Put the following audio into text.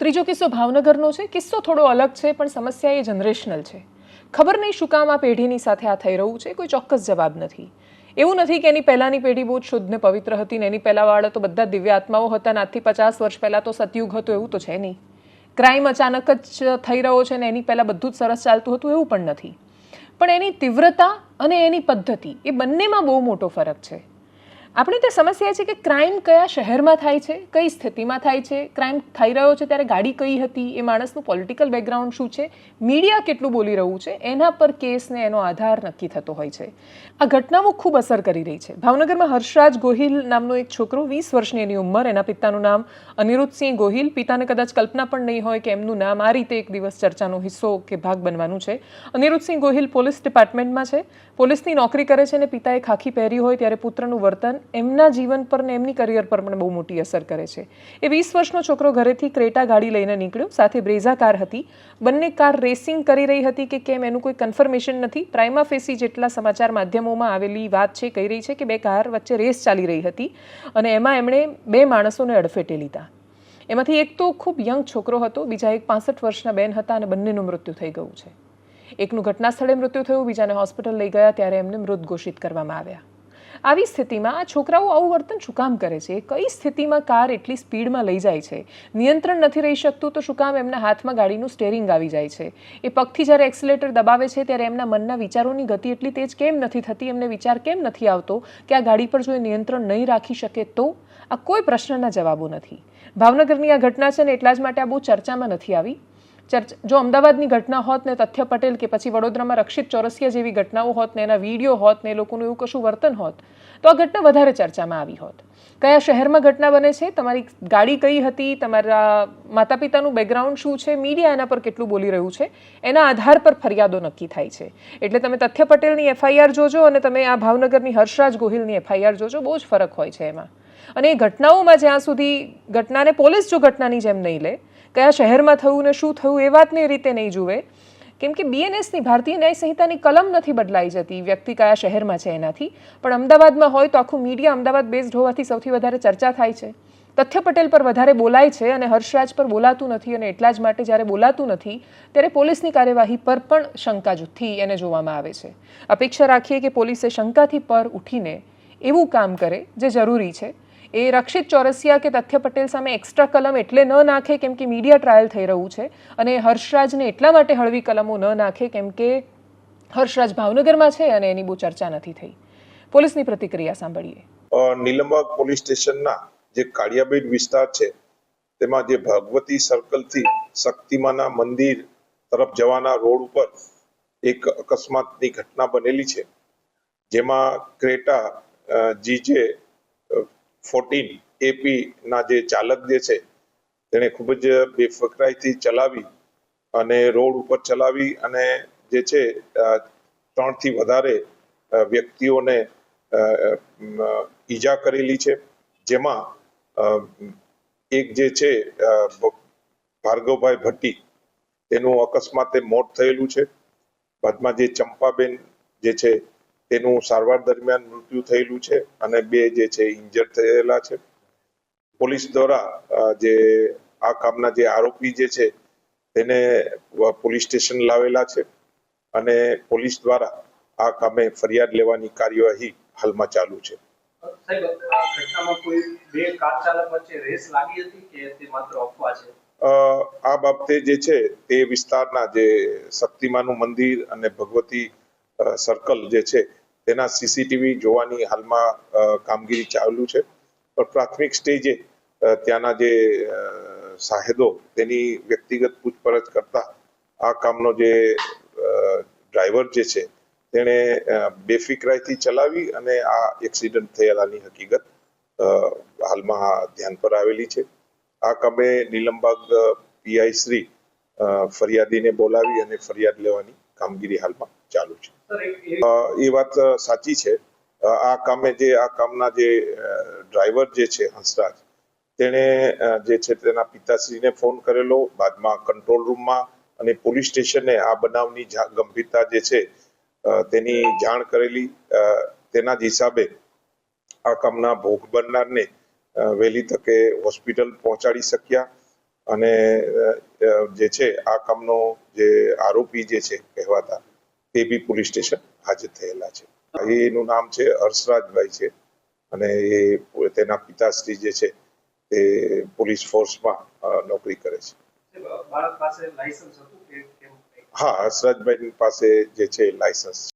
ત્રીજો કિસ્સો ભાવનગરનો છે. કિસ્સો થોડો અલગ છે, પણ સમસ્યા એ જનરેશનલ છે. ખબર નહીં શું કામ આ પેઢીની સાથે આ થઈ રહ્યું છે? કોઈ ચોક્કસ જવાબ નથી. એવું નથી કે એની પહેલાંની પેઢી બહુ જ શુદ્ધ ને પવિત્ર હતી ને એની પહેલાંવાળા તો બધા દિવ્ય આત્માઓ હતા ને આજથી પચાસ વર્ષ પહેલાં તો સતયુગ હતો, એવું તો છે નહીં. ક્રાઇમ અચાનક જ થઈ રહ્યો છે ને એની પહેલાં બધું જ સરસ ચાલતું હતું, એવું પણ નથી. પણ એની તીવ્રતા અને એની પદ્ધતિ એ બંનેમાં બહુ મોટો ફરક છે. આપણે તે સમસ્યા છે કે ક્રાઇમ કયા શહેરમાં થાય છે, કઈ સ્થિતિમાં થાય છે ક્રાઇમ થઈ રહ્યો છે ત્યારે ગાડી કઈ હતી, એ માણસનું પોલિટિકલ બેકગ્રાઉન્ડ શું છે મીડિયા કેટલું બોલી રહ્યું છે, એના પર કેસને એનો આધાર નક્કી થતો હોય છે. આ ઘટનાઓ ખૂબ અસર કરી રહી છે. ભાવનગરમાં હર્ષરાજ ગોહિલ નામનો એક છોકરો વીસ વર્ષની એની ઉંમર, એના પિતાનું નામ અનિરુદ્ધસિંહ ગોહિલ. પિતાને કદાચ કલ્પના પણ નહીં હોય કે એમનું નામ આ રીતે એક દિવસ ચર્ચાનો હિસ્સો કે ભાગ બનવાનું છે. અનિરુદ્ધસિંહ ગોહિલ પોલીસ ડિપાર્ટમેન્ટમાં છે. પોલીસની નોકરી કરે છે અને પિતાએ ખાખી પહેરી હોય ત્યારે પુત્રનું વર્તન એમના જીવન પર ને એમની કરિયર પર પણ બહુ મોટી અસર કરે છે. એ વીસ વર્ષનો છોકરો ઘરેથી ક્રેટા ગાડી લઈને નીકળ્યો. સાથે બ્રેઝા કાર હતી. બંને કાર રેસિંગ કરી રહી હતી કે કેમ એનું કોઈ કન્ફર્મેશન નથી. પ્રાઇમા ફેસી જેટલા સમાચાર માધ્યમોમાં આવેલી વાત છે, કહી રહી છે કે બે કાર વચ્ચે રેસ ચાલી રહી હતી અને એમાં એમણે બે માણસોને અડફેટે લીધા. એમાંથી એક તો ખૂબ યંગ છોકરો હતો, બીજા એક પાસઠ વર્ષના બેન હતા અને બંનેનું મૃત્યુ થઈ ગયું છે. એકનું ઘટના સ્થળે મૃત્યુ થયું, બીજાને હોસ્પિટલ લઈ ગયા, ત્યારે એમને મૃત ઘોષિત કરવામાં આવ્યા. આવી સ્થિતિમાં આ છોકરાઓ આવું વર્તન શું કામ કરે છે? કઈ સ્થિતિમાં કાર એટલી સ્પીડમાં લઈ જાય છે? નિયંત્રણ નથી રહી શકતું તો શું કામ એમના હાથમાં ગાડીનું સ્ટેરિંગ આવી જાય છે? એ પગથી જ્યારે એક્સિલેટર દબાવે છે ત્યારે એમના મનના વિચારોની ગતિ એટલી તેજ કેમ નથી થતી? એમને વિચાર કેમ નથી આવતો કે આ ગાડી પર જો એ નિયંત્રણ નહીં રાખી શકે તો? આ કોઈ પ્રશ્નના જવાબો નથી. ભાવનગરની આ ઘટના છે ને એટલા જ માટે આ બહુ ચર્ચામાં નથી આવી. ચર્ચ જો અમદાવાદની ઘટના હોત ને તથ્ય પટેલ કે પછી વડોદરામાં રક્ષિત ચોરસિયા જેવી ઘટનાઓ હોત ને એના વીડિયો હોત ને લોકોનું એવું કશું વર્તન હોત, તો આ ઘટના વધારે ચર્ચામાં આવી હોત. કયા શહેરમાં ઘટના બને છે? તમારી ગાડી કઈ હતી? તમારા માતા પિતાનું બેકગ્રાઉન્ડ શું છે? મીડિયા એના પર કેટલું બોલી રહ્યું છે? એના આધાર પર ફરિયાદો નક્કી થાય છે. એટલે તમે તથ્ય પટેલની એફઆઈઆર જોજો અને તમે આ ભાવનગરની હર્ષરાજ ગોહિલની એફઆઈઆર જોજો. બહુ જ ફરક હોય છે એમાં. અને એ ઘટનાઓમાં જ્યાં સુધી ઘટનાને પોલીસ જો ઘટનાની જેમ નહીં લે, કયા શહેરમાં થયું ને શું થયું એ વાતની રીતે નહીં જુએ, કેમ કે બીએનએસની ભારતીય ન્યાય સંહિતાની કલમ નથી બદલાઈ જતી, વ્યક્તિ કયા શહેરમાં છે એનાથી. પણ અમદાવાદમાં હોય તો આખું મીડિયા અમદાવાદ બેઝડ હોવાથી સૌથી વધારે ચર્ચા થાય છે. તથ્ય પટેલ પર વધારે બોલાય છે અને હર્ષરાજ પર બોલાતું નથી અને એટલા જ માટે જ્યારે બોલાતું નથી, ત્યારે પોલીસની કાર્યવાહી પર પણ શંકા જૂથી એને જોવામાં આવે છે. અપેક્ષા રાખીએ કે પોલીસે શંકાથી પર ઉઠીને એવું કામ કરે જે જરૂરી છે. એ રક્ષિત ચોરસિયા કે તથ્ય પટેલ સામે એક્સ્ટ્રા કલમ એટલે ન નાખે કેમ કે મીડિયા ટ્રાયલ થઈ રહ્યું છે. અને હર્ષરાજને એટલા માટે હળવી કલમો ન નાખે કેમ કે હર્ષરાજ ભાવનગરમાં છે અને એની બહુ ચર્ચા નથી થઈ. પોલીસની પ્રતિક્રિયા સાંભળીએ. નીલમબાગ પોલીસ સ્ટેશનના જે કાળિયાબેટ વિસ્તાર છે, તેમાં જે ભગવતી સર્કલથી શક્તિમાના મંદિર તરફ જવાના રોડ ઉપર એક અકસ્માતની ઘટના બનેલી છે. જેમાં ક્રેટા જીજે ફોર્ટીન એપી ના જે ચાલક જે છે, તેણે ખૂબ જ બેફકરાઈથી ચલાવી અને રોડ ઉપર ચલાવી અને જે છે ત્રણથી વધારે વ્યક્તિઓને ઈજા કરેલી છે. જેમાં એક જે છે ભાર્ગવભાઈ ભટ્ટી, તેનું અકસ્માતે મોત થયેલું છે. બાદમાં જે ચંપાબેન જે છે તેનું સારવાર દરમિયાન મૃત્યુ થયેલું છે અને બે જે છે ઇન્જર થયેલા છે. પોલીસ દ્વારા જે આ કામના જે આરોપી જે છે તેને પોલીસ સ્ટેશન લાવેલા છે અને પોલીસ દ્વારા આ કામે ફરિયાદ લેવાની કાર્યવાહી હાલમાં ચાલુ છે. આ બાબતે જે છે તે વિસ્તારના જે શક્તિમાનું મંદિર અને ભગવતી સર્કલ જે છે તેના સીસીટીવી જોવાની હાલમાં કામગીરી ચાલુ છે. પણ પ્રાથમિક સ્ટેજે ત્યાંના જે સાહેદો તેની વ્યક્તિગત પૂછપરછ કરતા આ કામનો જે ડ્રાઈવર જે છે તેણે બેફિકરાઈથી ચલાવી અને આ એક્સિડન્ટ થયેલાની હકીકત હાલમાં ધ્યાન પર આવેલી છે. આ કામે નીલમબાગ પીઆઈ શ્રી ફરિયાદીને બોલાવી અને ફરિયાદ લેવાની કામગીરી હાલમાં ચાલુ છે. એ વાત સાચી છે. આ કામે જે આ કામના જે ડ્રાઈવર જે છે હંસરાજ તેણે જે છે તેના પિતાશ્રીને ફોન કરેલો બાદમાં કંટ્રોલ રૂમમાં અને પોલીસ સ્ટેશને આ બનાવની ગંભીરતા જે છે તેની જાણ કરેલી. તેના જ હિસાબે આ કામના ભોગ બનનારને વહેલી તકે હોસ્પિટલ પહોંચાડી શક્યા અને જે છે આ કામનો જે આરોપી જે છે કહેવાતા તે બી પોલીસ સ્ટેશન હાજર થયેલા છે. એનું નામ છે હર્ષરાજભાઈ છે અને એ તેના પિતાશ્રી જે છે તે પોલીસ ફોર્સમાં નોકરી કરે છે? હા હર્ષરાજભાઈ પાસે જે છે લાયસન્સ